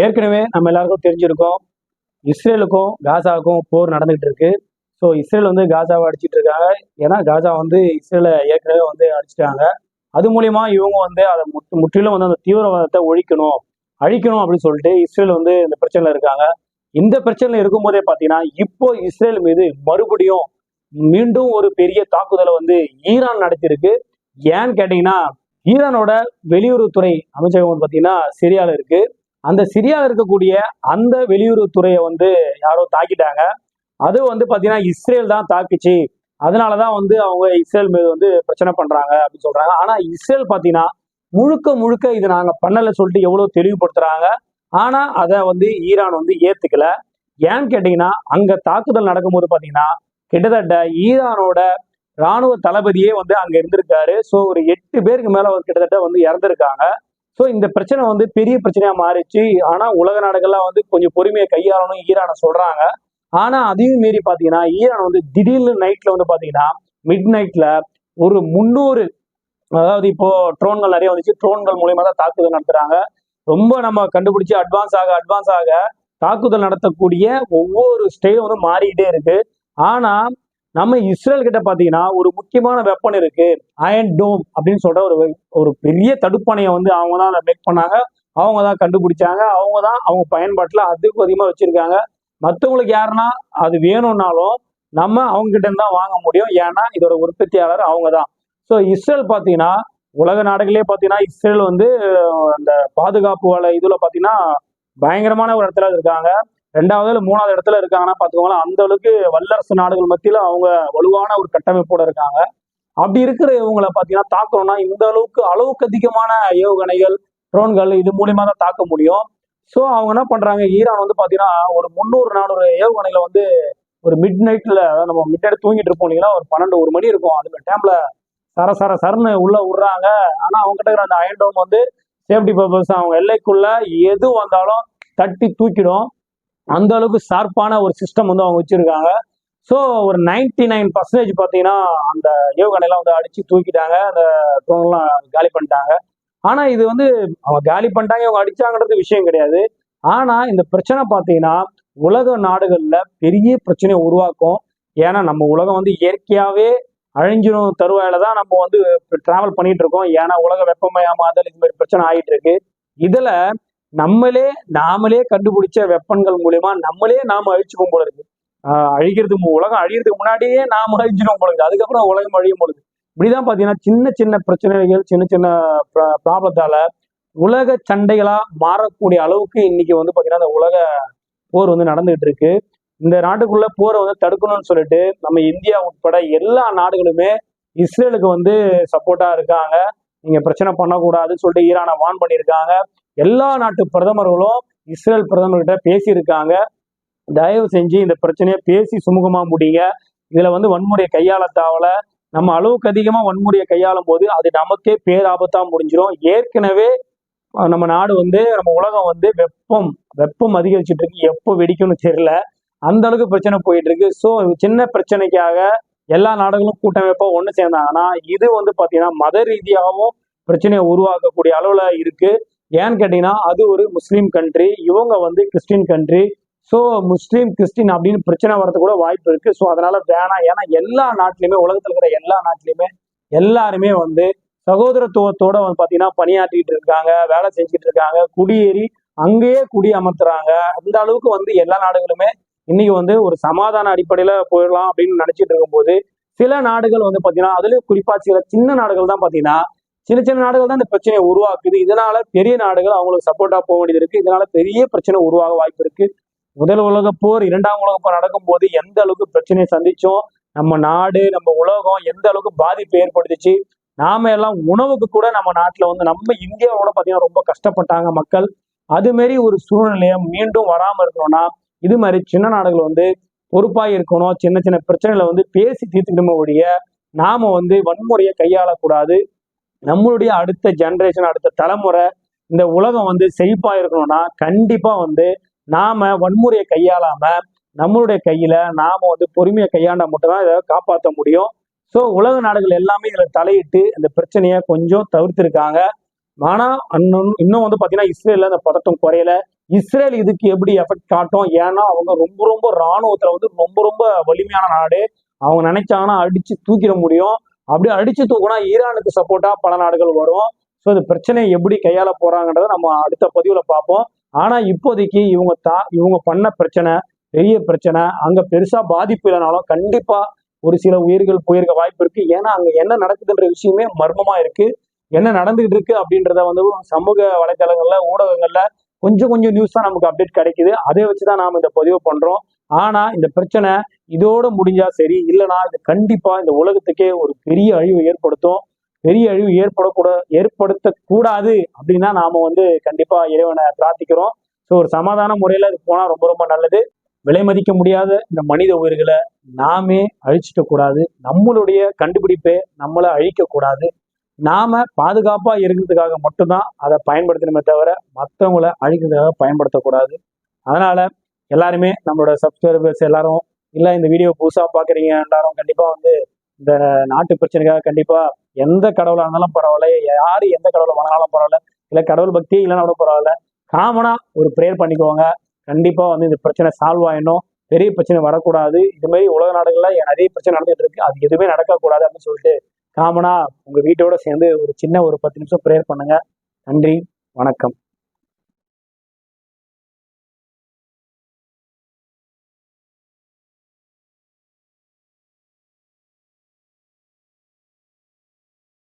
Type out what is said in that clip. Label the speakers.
Speaker 1: ஏற்கனவே நம்ம எல்லாருக்கும் தெரிஞ்சிருக்கோம் இஸ்ரேலுக்கும் காசாவுக்கும் போர் நடந்துகிட்டு இருக்கு. ஸோ இஸ்ரேல் வந்து காசாவை அடிச்சிட்டு இருக்காங்க. ஏன்னா காசா வந்து இஸ்ரேலை ஏற்கனவே வந்து அடிச்சிட்டாங்க. அது மூலியமா இவங்க வந்து அதை முற்று- முற்றிலும் வந்து அந்த தீவிரவாதத்தை ஒழிக்கணும் அழிக்கணும் அப்படின்னு சொல்லிட்டு இஸ்ரேல் வந்து இந்த பிரச்சனையில் இருக்காங்க. இந்த பிரச்சனையில இருக்கும்போதே பார்த்தீங்கன்னா இப்போ இஸ்ரேல் மீது மறுபடியும் மீண்டும் ஒரு பெரிய தாக்குதலை வந்து ஈரான் நடத்தியிருக்கு. ஏன்னு கேட்டீங்கன்னா ஈரானோட வெளியுறவுத்துறை அமைச்சகம் வந்து பார்த்தீங்கன்னா சிரியாவில் இருக்கு. அந்த சிரியாவில் இருக்கக்கூடிய அந்த வெளியுறவுத்துறையை வந்து யாரோ தாக்கிட்டாங்க. அது வந்து பார்த்தீங்கன்னா இஸ்ரேல் தான் தாக்குச்சு. அதனால தான் வந்து அவங்க இஸ்ரேல் மீது வந்து பிரச்சனை பண்ணுறாங்க அப்படின்னு சொல்கிறாங்க ஆனால் இஸ்ரேல் பார்த்தீங்கன்னா முழுக்க முழுக்க இது நாங்கள் பண்ணலை சொல்லிட்டு எவ்வளோ தெளிவுபடுத்துகிறாங்க ஆனால் அதை வந்து ஈரான் வந்து ஏற்றுக்கல ஏன்னு கேட்டிங்கன்னா அங்கே தாக்குதல் நடக்கும்போது பார்த்தீங்கன்னா கிட்டத்தட்ட ஈரானோட ராணுவ தளபதியே வந்து அங்கே இருந்திருக்காரு. ஸோ ஒரு எட்டு பேருக்கு மேலே கிட்டத்தட்ட வந்து இறந்துருக்காங்க. ஸோ இந்த பிரச்சனை வந்து பெரிய பிரச்சனையாக மாறிச்சு. ஆனால் உலக நாடுகள்லாம் வந்து கொஞ்சம் பொறுமையை கையாளணும் ஈரானை சொல்கிறாங்க ஆனால் அதையும் மீறி பார்த்தீங்கன்னா ஈரான் வந்து திடீர்னு நைட்டில் வந்து பார்த்தீங்கன்னா மிட் நைட்டில் ஒரு முந்நூறு அதாவது இப்போ ட்ரோன்கள் நிறைய வந்துச்சு. ட்ரோன்கள் மூலியமா தான் தாக்குதல் நடத்துறாங்க. ரொம்ப நம்ம கண்டுபிடிச்சு அட்வான்ஸ் ஆக அட்வான்ஸ் ஆக தாக்குதல் நடத்தக்கூடிய ஒவ்வொரு ஸ்டைலும் வந்து மாறிக்கிட்டே இருக்கு. ஆனா நம்ம இஸ்ரேல் கிட்ட பாத்தீங்கன்னா ஒரு முக்கியமான வெப்பன் இருக்கு அயன் டோம் அப்படின்னு சொல்ற ஒரு ஒரு பெரிய தடுப்பணையை வந்து அவங்க தான் மேக் பண்ணாங்க. அவங்க தான் கண்டுபிடிச்சாங்க. அவங்க தான் அவங்க பயன்பாட்டில் அதுக்கு அதிகமாக வச்சிருக்காங்க. மற்றவங்களுக்கு யாருன்னா அது வேணும்னாலும் நம்ம அவங்க கிட்ட தான் வாங்க முடியும். ஏன்னா இதோட உற்பத்தியாளர் அவங்க தான் ஸோ இஸ்ரேல் பார்த்தீங்கன்னா உலக நாடுகளே பார்த்தீங்கன்னா இஸ்ரேல் வந்து அந்த பாதுகாப்பு வலை இதில் பார்த்தீங்கன்னா பயங்கரமான ஒரு இடத்துல இருக்காங்க. ரெண்டாவது இல்லை மூணாவது இடத்துல இருக்காங்கன்னா பார்த்துக்கோங்களேன் அந்த அளவுக்கு வல்லரசு நாடுகள் மத்தியில் அவங்க வலுவான ஒரு கட்டமைப்போட இருக்காங்க. அப்படி இருக்கிற இவங்களை பார்த்தீங்கன்னா தாக்கணும்னா இந்த அளவுக்கு அளவுக்கு அதிகமான ஏவுகணைகள் ட்ரோன்கள் இது மூலியமா தான் தாக்க முடியும். ஸோ அவங்க என்ன பண்றாங்க ஈரான் வந்து பார்த்தீங்கன்னா ஒரு முந்நூறு நானூறு ஏவுகணைகளை வந்து ஒரு மிட் நைட்ல நம்ம மிட் நைட் தூங்கிட்டு இருப்போம் இல்லைங்களா ஒரு பன்னெண்டு ஒரு மணி இருக்கும். அந்த டைம்ல சர சர சரன்னு உள்ள விடுறாங்க. ஆனா அவங்க கிட்ட இருக்கிற அந்த அயன்டோம் வந்து சேஃப்டி பர்பஸ் அவங்க எல்லைக்குள்ள எது வந்தாலும் தட்டி தூக்கிடும். அந்த அளவுக்கு ஷார்ப்பான ஒரு சிஸ்டம் வந்து அவங்க வச்சிருக்காங்க. ஸோ ஒரு நைன்டி நைன் பர்சன்டேஜ் பார்த்தீங்கன்னா அந்த ஏவுகணையெல்லாம் வந்து அடிச்சு தூக்கிட்டாங்க. அந்த ட்ரோன்லாம் காலி பண்ணிட்டாங்க. ஆனால் இது வந்து அவங்க காலி பண்ணிட்டாங்க அவங்க அடிச்சாங்கன்றது விஷயம் கிடையாது. ஆனால் இந்த பிரச்சனை பார்த்தீங்கன்னா உலக நாடுகளில் பெரிய பிரச்சனையை உருவாக்கும். ஏன்னா நம்ம உலகம் வந்து இயற்கையாகவே அழிஞ்சிரும் தருவாயில தான் நம்ம வந்து டிராவல் பண்ணிட்டு இருக்கோம். ஏன்னா உலக வெப்பமயமாதல் இது மாதிரி பிரச்சனை ஆகிட்டு இருக்கு. இதில் நம்மளே நாமளே கண்டுபிடிச்ச வெப்பன்கள் மூலியமா நம்மளே நாம அழிச்சுக்கும் போல இருக்கு. ஆஹ் அழிக்கிறதுக்கு உலகம் அழிகிறதுக்கு முன்னாடியே நாம அழிஞ்சிடும் போல இருக்கு. அதுக்கப்புறம் உலகம் அழியும் பொழுது இப்படிதான் பாத்தீங்கன்னா சின்ன சின்ன பிரச்சனைகள் சின்ன சின்ன ப்ராப்ளத்தால உலக சண்டைகளா மாறக்கூடிய அளவுக்கு இன்னைக்கு வந்து பாத்தீங்கன்னா அந்த உலக போர் வந்து நடந்துகிட்டு இருக்கு இந்த நாட்டுக்குள்ள போரை வந்து தடுக்கணும்னு சொல்லிட்டு நம்ம இந்தியா உட்பட எல்லா நாடுகளுமே இஸ்ரேலுக்கு வந்து சப்போர்ட்டா இருக்காங்க. நீங்க பிரச்சனை பண்ணக்கூடாதுன்னு சொல்லிட்டு ஈரானை வான் பண்ணியிருக்காங்க. எல்லா நாட்டு பிரதமர்களும் இஸ்ரேல் பிரதமர்கிட்ட பேசியிருக்காங்க. தயவு செஞ்சு இந்த பிரச்சனையை பேசி சுமூகமா முடியுங்க இதுல வந்து வன்முறையை கையாள நம்ம அளவுக்கு அதிகமா வன்முறையை கையாளும் போது அது நமக்கே பேராபத்தா முடிஞ்சிடும் ஏற்கனவே நம்ம நாடு வந்து நம்ம உலகம் வந்து வெப்பம் வெப்பம் அதிகரிச்சுட்டு இருக்கு. எப்போ வெடிக்கும்னு தெரியல. அந்த அளவுக்கு பிரச்சனை போயிட்டு இருக்கு. ஸோ சின்ன பிரச்சனைக்காக எல்லா நாடுகளும் கூட்டமைப்பா ஒன்று சேர்ந்தாங்கன்னா இது வந்து பார்த்தீங்கன்னா மத ரீதியாகவும் பிரச்சனையை உருவாக்கக்கூடிய அளவுல இருக்கு. ஏன்னு கேட்டீங்கன்னா அது ஒரு முஸ்லீம் கண்ட்ரி இவங்க வந்து Christian country so Muslim Christian அப்படின்னு பிரச்சனை வரது கூட வாய்ப்பு இருக்கு. ஸோ அதனால வேணாம். ஏன்னா எல்லா நாட்டிலையுமே உலகத்தில் இருக்கிற எல்லா நாட்டிலையுமே எல்லாருமே வந்து சகோதரத்துவத்தோட வந்து பார்த்தீங்கன்னா பணியாற்றிட்டு இருக்காங்க வேலை செஞ்சுட்டு இருக்காங்க. குடியேறி அங்கேயே குடி அமர்த்துறாங்க. அந்த அளவுக்கு வந்து எல்லா நாடுகளுமே இன்னைக்கு வந்து ஒரு சமாதான அடிப்படையில போயிடலாம் அப்படின்னு நினைச்சிட்டு இருக்கும்போது சில நாடுகள் வந்து பார்த்தீங்கன்னா அதுலயும் குறிப்பா சில சின்ன நாடுகள் தான் பார்த்தீங்கன்னா சின்ன சின்ன நாடுகள் தான் இந்த பிரச்சனையை உருவாக்குது. இதனால பெரிய நாடுகள் அவங்களுக்கு சப்போர்ட்டா போக வேண்டியது இருக்கு. இதனால பெரிய பிரச்சனை உருவாக வாய்ப்பு இருக்கு. முதல் உலக போர் இரண்டாம் உலக போர் நடக்கும்போது எந்த அளவுக்கு பிரச்சனையை சந்திச்சோம் நம்ம நாடு நம்ம உலகம் எந்த அளவுக்கு பாதிப்பு ஏற்படுத்துச்சு நாம எல்லாம் உணவுக்கு கூட நம்ம நாட்டுல வந்து நம்ம இந்தியாவோட பாத்தீங்கன்னா ரொம்ப கஷ்டப்பட்டாங்க மக்கள். அது மாரி ஒரு சூழ்நிலையை மீண்டும் வராம இருக்கணும்னா இது மாதிரி சின்ன நாடுகள் வந்து பொறுப்பாக இருக்கணும். சின்ன சின்ன பிரச்சனைகளை வந்து பேசி தீர்த்துக்கணுமே ஒழிய நாம வந்து வன்முறையை கையாளக்கூடாது. நம்மளுடைய அடுத்த ஜென்ரேஷன் அடுத்த தலைமுறை இந்த உலகம் வந்து செழிப்பா இருக்கணும்னா கண்டிப்பா வந்து நாம வன்முறையை கையாளாம நம்மளுடைய கையில நாம வந்து பொறுமையை கையாண்டா மட்டும்தான் இதை காப்பாற்ற முடியும். ஸோ உலக நாடுகள் எல்லாமே இதில் தலையிட்டு இந்த பிரச்சனையை கொஞ்சம் தவிர்த்திருக்காங்க. ஆனால் இன்னும் இன்னும் வந்து பார்த்தீங்கன்னா இஸ்ரேலில் அந்த பதட்டம் குறையல. இஸ்ரேல் இதுக்கு எப்படி எஃபெக்ட் காட்டும்? ஏன்னா அவங்க ரொம்ப ரொம்ப இராணுவத்தில் வந்து ரொம்ப ரொம்ப வலிமையான நாடு. அவங்க நினைச்சாங்கன்னா அடிச்சு தூக்கிட முடியும். அப்படியே அடிச்சு தூக்குனா ஈரானுக்கு சப்போர்ட்டா பல நாடுகள் வரும். ஸோ இந்த பிரச்சனையை எப்படி கையாள போறாங்கன்றத நம்ம அடுத்த பதிவுல பார்ப்போம். ஆனா இப்போதைக்கு இவங்க தா இவங்க பண்ண பிரச்சனை பெரிய பிரச்சனை அங்க பெருசா பாதிப்பு இல்லைனாலும் கண்டிப்பா ஒரு சில உயிர்கள் போயிருக்க வாய்ப்பு இருக்கு. ஏன்னா அங்க என்ன நடக்குதுன்ற விஷயமே மர்மமா இருக்கு. என்ன நடந்துகிட்டு இருக்கு அப்படின்றத வந்து சமூக வலைதளங்கள்ல ஊடகங்கள்ல கொஞ்சம் கொஞ்சம் நியூஸ் தான் நமக்கு அப்டேட் கிடைக்குது. அதை வச்சுதான் நாம இந்த பதிவு பண்றோம். ஆனா இந்த பிரச்சனை இதோட முடிஞ்சா சரி இல்லைன்னா இது கண்டிப்பா இந்த உலகத்துக்கே ஒரு பெரிய அழிவு ஏற்படுத்தும். பெரிய அழிவு ஏற்படக்கூட ஏற்படுத்த கூடாது அப்படின்னா நாம வந்து கண்டிப்பா இறைவனை பிரார்த்திக்கிறோம். ஸோ ஒரு சமாதான முறையில இது போனா ரொம்ப ரொம்ப நல்லது. விலை மதிக்க முடியாத இந்த மனித உயிர்களை நாமே அழிச்சிட்ட கூடாது. நம்மளுடைய கண்டுபிடிப்பை நம்மளை அழிக்க கூடாது. நாம பாதுகாப்பா இருக்கிறதுக்காக மட்டும்தான் அதை பயன்படுத்தணுமே தவிர மற்றவங்கள அழிக்கிறதுக்காக பயன்படுத்தக்கூடாது. அதனால எல்லாருமே நம்மளோட சப்ஸ்கிரைபர்ஸ் எல்லாரும் இல்லை இந்த வீடியோ புதுசாக பார்க்குறீங்க எல்லாரும் கண்டிப்பாக வந்து இந்த நாட்டு பிரச்சனைக்காக கண்டிப்பாக எந்த கடவுளாக இருந்தாலும் பரவாயில்ல யார் எந்த கடவுளை வணங்கினாலும் பரவாயில்ல இல்லை கடவுள் பக்தியே இல்லைனா கூட பரவாயில்ல காமனாக ஒரு ப்ரேயர் பண்ணிக்கோங்க. கண்டிப்பாக வந்து இந்த பிரச்சனை சால்வ் ஆகிடணும் பெரிய பிரச்சனை வரக்கூடாது. இது மாதிரி உலக நாடுகள்ல நிறைய பிரச்சனை நடந்துட்டு இருக்கு. அது எதுவுமே நடக்கக்கூடாது அப்படின்னு சொல்லிட்டு காமனா உங்க வீட்டோட சேர்ந்து ஒரு சின்ன ஒரு பத்து நிமிஷம் ப்ரேயர் பண்ணுங்க. நன்றி வணக்கம்.